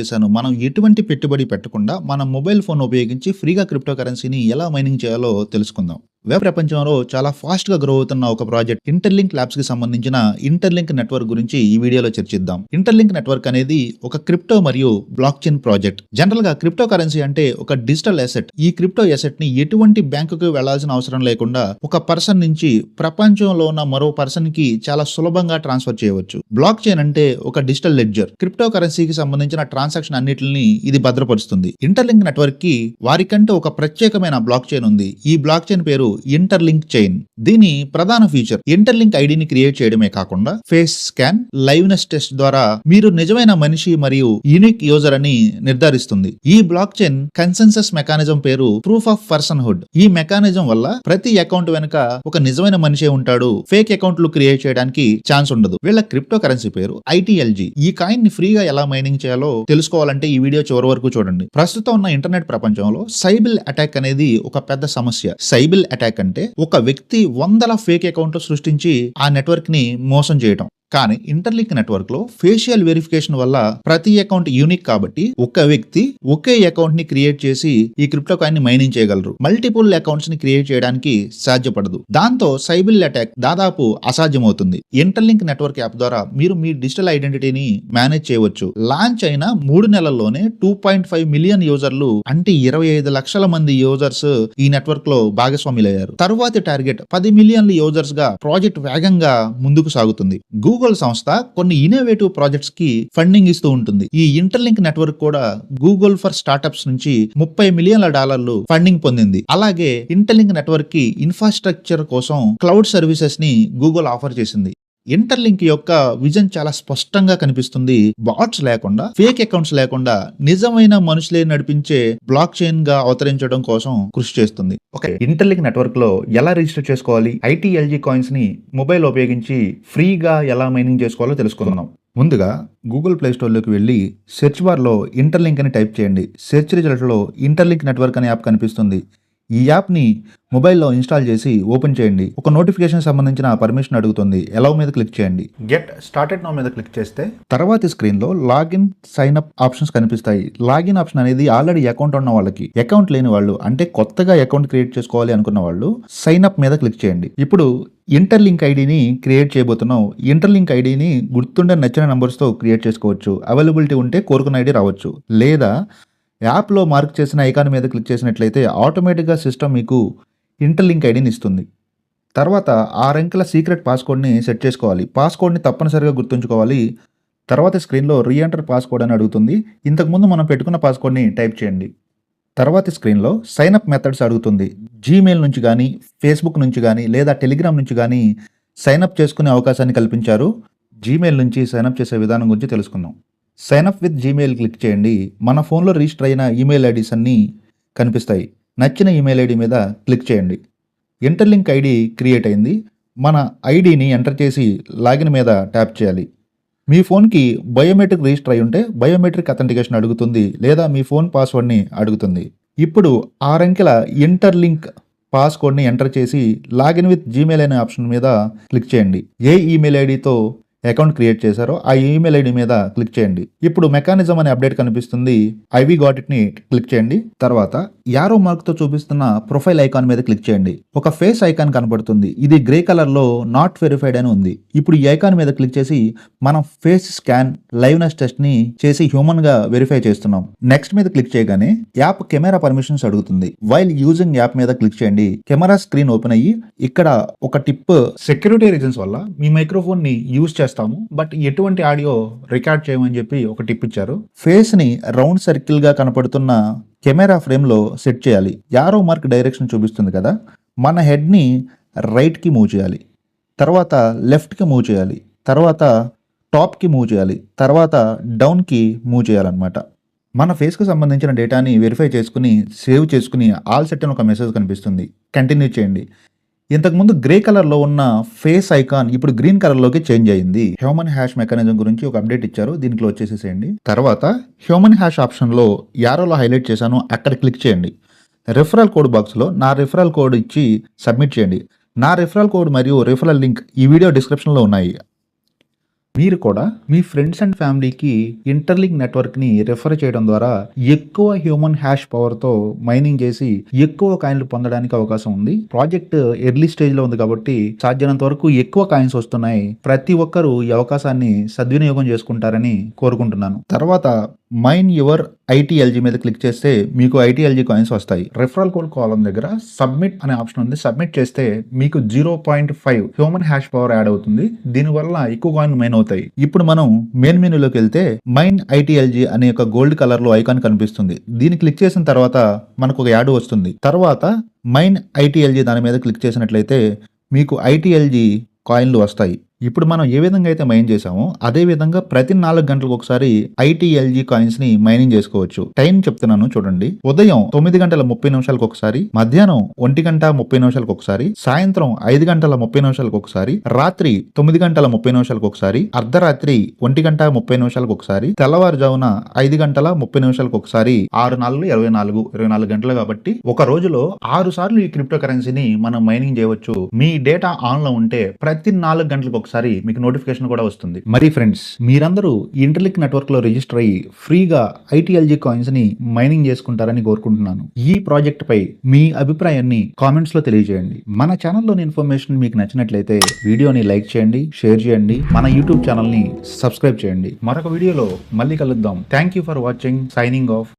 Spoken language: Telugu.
చేశాను. మనం ఎటువంటి పెట్టుబడి పెట్టకుండా మన మొబైల్ ఫోన్ ఉపయోగించి ఫ్రీగా క్రిప్టో కరెన్సీని ఎలా మైనింగ్ చేయాలో తెలుసుకుందాం. వెబ్ ప్రపంచంలో చాలా ఫాస్ట్గా గ్రో అవుతున్న ఒక ప్రాజెక్ట్ ఇంటర్లింక్ ల్యాబ్స్కి సంబంధించిన ఇంటర్లింక్ నెట్వర్క్ గురించి ఈ వీడియోలో చర్చిద్దాం. ఇంటర్లింక్ నెట్వర్క్ అనేది ఒక క్రిప్టో మరియు బ్లాక్ చైన్ ప్రాజెక్ట్ జనరల్గా క్రిప్టో కరెన్సీ అంటే ఒక డిజిటల్ అసెట్ ఈ క్రిప్టో ఎసెట్ని ఎటువంటి బ్యాంకుకు వెళ్ళాల్సిన అవసరం లేకుండా ఒక పర్సన్ నుంచి ప్రపంచంలో ఉన్న మరో పర్సన్కి చాలా సులభంగా ట్రాన్స్ఫర్ చేయవచ్చు. బ్లాక్ చైన్ అంటే ఒక డిజిటల్ లెడ్జర్ క్రిప్టో కరెన్సీకి సంబంధించిన ట్రాన్సాక్షన్ అన్నిటిని ఇది భద్రపరుస్తుంది. ఇంటర్లింక్ నెట్వర్క్కి వారికంటే ఒక ప్రత్యేకమైన బ్లాక్ చైన్ ఉంది. ఈ బ్లాక్ చైన్ పేరు ఇంటర్లింక్ చైన్ దీని ప్రధాన ఫీచర్ ఇంటర్లింక్ ఐడిని క్రియేట్ చేయడమే కాకుండా ఫేస్ స్కాన్ లైవ్నెస్ టెస్ట్ ద్వారా మీరు నిజమైన మనిషి మరియు యూనిక్ యూజర్ అని నిర్ధారిస్తుంది. ఈ బ్లాక్ చైన్ కన్సెన్సస్ మెకానిజం పేరు ప్రూఫ్ ఆఫ్ పర్సన్ హుడ్ ఈ మెకానిజం వల్ల ప్రతి అకౌంట్ వెనుక ఒక నిజమైన మనిషే ఉంటాడు. ఫేక్ అకౌంట్లు క్రియేట్ చేయడానికి ఛాన్స్ ఉండదు. వీళ్ళ క్రిప్టో కరెన్సీ పేరు ఐటీఎల్జీ ఈ కాయిన్ని ఫ్రీగా ఎలా మైనింగ్ చేయాలో తెలుసుకోవాలంటే ఈ వీడియో చివరి వరకు చూడండి. ప్రస్తుతం ఉన్న ఇంటర్నెట్ ప్రపంచంలో సైబిల్ అటాక్ అనేది ఒక పెద్ద సమస్య. సైబిల్ అటాక్ అంటే ఒక వ్యక్తి వందల ఫేక్ అకౌంట్లు సృష్టించి ఆ నెట్వర్క్ని మోసం చేయటం. కానీ ఇంటర్లింక్ నెట్వర్క్లో ఫేషియల్ వెరిఫికేషన్ వల్ల ప్రతి అకౌంట్ యూనిక్ కాబట్టి ఒక వ్యక్తి ఒకే అకౌంట్ని క్రియేట్ చేసి ఈ క్రిప్టో కాయిన్ని మైనింగ్ చేయగలరు. మల్టిపుల్ అకౌంట్స్ని క్రియేట్ చేయడానికి సాధ్యపడదు. దాంతో సైబిల్ అటాక్ దాదాపు అసాధ్యమవుతుంది. ఇంటర్లింక్ నెట్వర్క్ యాప్ ద్వారా మీరు మీ డిజిటల్ ఐడెంటిటీని మేనేజ్ చేయవచ్చు. లాంచ్ అయిన మూడు నెలల్లోనే టూ పాయింట్ ఫైవ్ మిలియన్ యూజర్లు అంటే ఇరవై ఐదు లక్షల మంది యూజర్స్ ఈ నెట్వర్క్లో భాగస్వాములయ్యారు. తరువాతి టార్గెట్ పది మిలియన్ల యూజర్స్గా ప్రాజెక్ట్ వేగంగా ముందుకు సాగుతుంది. గూగుల్ గూగుల్ సంస్థ కొన్ని ఇన్నోవేటివ్ ప్రాజెక్ట్స్కి ఫండింగ్ ఇస్తూ ఉంటుంది. ఈ ఇంటర్లింక్ నెట్వర్క్ కూడా గూగుల్ ఫర్ స్టార్టప్స్ నుంచి ముప్పై మిలియన్ల డాలర్లు ఫండింగ్ పొందింది. అలాగే ఇంటర్లింక్ నెట్వర్క్కి ఇన్ఫ్రాస్ట్రక్చర్ కోసం క్లౌడ్ సర్వీసెస్ని గూగుల్ ఆఫర్ చేసింది. ఇంటర్లింక్ యొక్క విజన్ చాలా స్పష్టంగా కనిపిస్తుంది. బాట్స్ లేకుండా ఫేక్ అకౌంట్స్ లేకుండా నిజమైన మనుషులే నడిపించే బ్లాక్ చైన్గా అవతరించడం కోసం కృషి చేస్తుంది. ఓకే ఇంటర్లింక్ నెట్వర్క్లో ఎలా రిజిస్టర్ చేసుకోవాలి? ఐటీఎల్జీ కాయిన్స్ని మొబైల్ ఉపయోగించి ఫ్రీగా ఎలా మైనింగ్ చేసుకోవాలో తెలుసుకుందాం. ముందుగా గూగుల్ ప్లే స్టోర్లోకి వెళ్ళి సెర్చ్ బార్లో ఇంటర్లింక్ అని టైప్ చేయండి. సెర్చ్ రిజల్ట్లో ఇంటర్లింక్ నెట్వర్క్ అనే యాప్ కనిపిస్తుంది. ఈ యాప్ని మొబైల్లో ఇన్స్టాల్ చేసి ఓపెన్ చేయండి. ఒక నోటిఫికేషన్ సంబంధించిన పర్మిషన్ అడుగుతుంది. ఎలవ్ మీద క్లిక్ చేయండి. గెట్ స్టార్టెడ్ నో మీద క్లిక్ చేస్తే తర్వాతి స్క్రీన్లో లాగిన్ సైన్ అప్ ఆప్షన్స్ కనిపిస్తాయి. లాగిన్ ఆప్షన్ అనేది ఆల్రెడీ అకౌంట్ ఉన్న వాళ్ళకి. అకౌంట్ లేని వాళ్ళు అంటే కొత్తగా అకౌంట్ క్రియేట్ చేసుకోవాలి అనుకున్న వాళ్ళు సైన్ అప్ మీద క్లిక్ చేయండి. ఇప్పుడు ఇంటర్లింక్ ఐడిని క్రియేట్ చేయబోతున్నాం. ఇంటర్లింక్ ఐడిని గుర్తుండే నచ్చిన నంబర్స్తో క్రియేట్ చేసుకోవచ్చు. అవైలబిలిటీ ఉంటే కోరుకున్న ఐడి రావచ్చు. లేదా యాప్లో మార్క్ చేసిన ఐకాన్ మీద క్లిక్ చేసినట్లయితే ఆటోమేటిక్గా సిస్టమ్ మీకు ఇంటర్లింక్ ఐడిని ఇస్తుంది. తర్వాత ఆరు అంకెల సీక్రెట్ పాస్కోడ్ని సెట్ చేసుకోవాలి. పాస్కోడ్ని తప్పనిసరిగా గుర్తుంచుకోవాలి. తర్వాత స్క్రీన్లో రీఎంటర్ పాస్కోడ్ అని అడుగుతుంది. ఇంతకుముందు మనం పెట్టుకున్న పాస్కోడ్ని టైప్ చేయండి. తర్వాత స్క్రీన్లో సైన్ అప్ మెథడ్స్ అడుగుతుంది. జీమెయిల్ నుంచి కానీ ఫేస్బుక్ నుంచి కానీ లేదా టెలిగ్రామ్ నుంచి కానీ సైన్ అప్ చేసుకునే అవకాశాన్ని కల్పించారు. జీమెయిల్ నుంచి సైన్ అప్ చేసే విధానం గురించి తెలుసుకుందాం. Sign up with Gmail click చేయండి. మన ఫోన్లో రిజిస్టర్ అయిన ఈమెయిల్ ఐడీస్ అన్నీ కనిపిస్తాయి. నచ్చిన ఈమెయిల్ ఐడి మీద క్లిక్ చేయండి. ఇంటర్లింక్ ఐడి క్రియేట్ అయింది. మన ఐడిని ఎంటర్ చేసి లాగిన్ మీద ట్యాప్ చేయాలి. మీ ఫోన్కి బయోమెట్రిక్ రిజిస్టర్ అయి ఉంటే బయోమెట్రిక్ అథెంటికేషన్ అడుగుతుంది లేదా మీ ఫోన్ పాస్వర్డ్ని అడుగుతుంది. ఇప్పుడు ఆరంకెల ఇంటర్లింక్ పాస్కోడ్ని ఎంటర్ చేసి లాగిన్ విత్ జీమెయిల్ అనే ఆప్షన్ మీద క్లిక్ చేయండి. ఏ ఈమెయిల్ ఐడితో అకౌంట్ క్రియేట్ చేశారో ఆ ఈమెయిల్ ఐడి మీద క్లిక్ చేయండి. ఇప్పుడు మెకానిజం అనే అప్డేట్ కనిపిస్తుంది. ఐవి గాట్ ఇట్ని క్లిక్ చేయండి. తర్వాత యారో మార్క్తో చూపిస్తున్న ప్రొఫైల్ ఐకాన్ మీద క్లిక్ చేయండి. ఒక ఫేస్ ఐకాన్ కనబడుతుంది. ఇది గ్రే కలర్లో నాట్ వెరిఫైడ్ అని ఉంది. ఇప్పుడు ఈ ఐకాన్ మీద క్లిక్ చేసి మనం ఫేస్ స్కాన్ లైవ్నెస్ టెస్ట్ని చేసి హ్యూమన్గా వెరిఫై చేస్తున్నాం. నెక్స్ట్ మీద క్లిక్ చేయగానే యాప్ కెమెరా పర్మిషన్స్ అడుగుతుంది. వైల్ యూజింగ్ యాప్ మీద క్లిక్ చేయండి. కెమెరా స్క్రీన్ ఓపెన్ అయ్యి ఇక్కడ ఒక టిప్ సెక్యూరిటీ రీజన్స్ వల్ల మీ మైక్రోఫోన్ని యూజ్ చేస్తాము బట్ ఎటువంటి ఆడియో రికార్డ్ చేయమని చెప్పి ఒక టిప్ ఇచ్చారు. ఫేస్ని రౌండ్ సర్కిల్గా కనపడుతున్న కెమెరా ఫ్రేమ్లో సెట్ చేయాలి. యారో మార్క్ డైరెక్షన్ చూపిస్తుంది కదా మన హెడ్ని రైట్కి మూవ్ చేయాలి. తర్వాత లెఫ్ట్కి మూవ్ చేయాలి. తర్వాత టాప్కి మూవ్ చేయాలి. తర్వాత డౌన్కి మూవ్ చేయాలన్నమాట. మన ఫేస్కు సంబంధించిన డేటాని వెరిఫై చేసుకుని సేవ్ చేసుకుని ఆల్ సెట్ అని ఒక మెసేజ్ కనిపిస్తుంది. కంటిన్యూ చేయండి. ఇంతకుముందు గ్రే కలర్లో ఉన్న ఫేస్ ఐకాన్ ఇప్పుడు గ్రీన్ కలర్లోకి చేంజ్ అయింది. హ్యూమన్ హ్యాష్ మెకానిజం గురించి ఒక అప్డేట్ ఇచ్చారు. దీంట్లో వచ్చేసేసేయండి తర్వాత హ్యూమన్ హ్యాష్ ఆప్షన్లో యారోలో హైలైట్ చేశాను. అక్కడ క్లిక్ చేయండి. రెఫరల్ కోడ్ బాక్స్లో నా రెఫరల్ కోడ్ ఇచ్చి సబ్మిట్ చేయండి. నా రెఫరల్ కోడ్ మరియు రెఫరల్ లింక్ ఈ వీడియో డిస్క్రిప్షన్లో ఉన్నాయి. మీరు కూడా మీ ఫ్రెండ్స్ అండ్ ఫ్యామిలీకి ఇంటర్లింక్ నెట్వర్క్ని రెఫర్ చేయడం ద్వారా ఎక్కువ హ్యూమన్ హ్యాష్ పవర్తో మైనింగ్ చేసి ఎక్కువ కాయిన్లు పొందడానికి అవకాశం ఉంది. ప్రాజెక్ట్ ఎర్లీ స్టేజ్లో ఉంది కాబట్టి సాధ్యమైనంత వరకు ఎక్కువ కాయిన్స్ వస్తున్నాయి. ప్రతి ఒక్కరూ ఈ అవకాశాన్ని సద్వినియోగం చేసుకుంటారని కోరుకుంటున్నాను. తర్వాత మైన్ యువర్ ఐటీఎల్జీ మీద క్లిక్ చేస్తే మీకు ఐటీఎల్జీ కాయిన్స్ వస్తాయి. రెఫరల్ కోడ్ కాలం దగ్గర సబ్మిట్ అనే ఆప్షన్ ఉంది. సబ్మిట్ చేస్తే మీకు zero point five human hash power add అవుతుంది. దీనివల్ల ఎక్కువ కాయిన్ మైన్ అవుతాయి. ఇప్పుడు మనం మెయిన్ మెనూలోకి వెళ్తే మైన్ ఐటీఎల్జీ అనే ఒక గోల్డ్ కలర్లో ఐకాన్ కనిపిస్తుంది. దీన్ని క్లిక్ చేసిన తర్వాత మనకు ఒక యాడ్ వస్తుంది. తర్వాత మైన్ ఐటీఎల్జీ దాని మీద క్లిక్ చేసినట్లయితే మీకు ఐటీఎల్జీ కాయిన్లు వస్తాయి. ఇప్పుడు మనం ఏ విధంగా అయితే మైన్ చేసామో అదే విధంగా ప్రతి నాలుగు గంటలకు ఒకసారి ఐటీఎల్జీ కాయిన్స్ని మైనింగ్ చేసుకోవచ్చు. టైం చెప్తున్నాను చూడండి. ఉదయం తొమ్మిది గంటల ముప్పై నిమిషాలకు ఒకసారి మధ్యాహ్నం ఒంటి గంట ముప్పై నిమిషాలకు ఒకసారి సాయంత్రం ఐదు గంటల ముప్పై నిమిషాలకు ఒకసారి రాత్రి తొమ్మిది గంటల ముప్పై నిమిషాలకు ఒకసారి అర్ధరాత్రి ఒంటి గంట ముప్పై నిమిషాలకు ఒకసారి తెల్లవారుజామున ఐదు గంటల ముప్పై నిమిషాలకు ఒకసారి ఆరు నాలుగు ఇరవై నాలుగు ఇరవై నాలుగు గంటలు కాబట్టి ఒక రోజులో ఆరు సార్లు ఈ క్రిప్టో కరెన్సీని మనం మైనింగ్ చేయవచ్చు. మీ డేటా ఆన్లో ఉంటే ప్రతి నాలుగు గంటలకు ఒకసారి మీకు నోటిఫికేషన్ కూడా వస్తుంది. మరి ఫ్రెండ్స్ మీరందరూ ఇంటర్లిక్ నెట్వర్క్లో రిజిస్టర్ అయ్యి ఫ్రీగా ఐటీఎల్జీ కాయిన్స్ని మైనింగ్ చేసుకుంటారని కోరుకుంటున్నాను. ఈ ప్రాజెక్ట్ పై మీ అభిప్రాయాన్ని కామెంట్స్లో తెలియజేయండి. మన ఛానల్లోని ఇన్ఫర్మేషన్ మీకు నచ్చినట్లయితే వీడియోని లైక్ చేయండి షేర్ చేయండి మన యూట్యూబ్ ఛానల్ని సబ్స్క్రైబ్ చేయండి. మరొక వీడియోలో మళ్ళీ కలుద్దాం. Thank you for watching signing off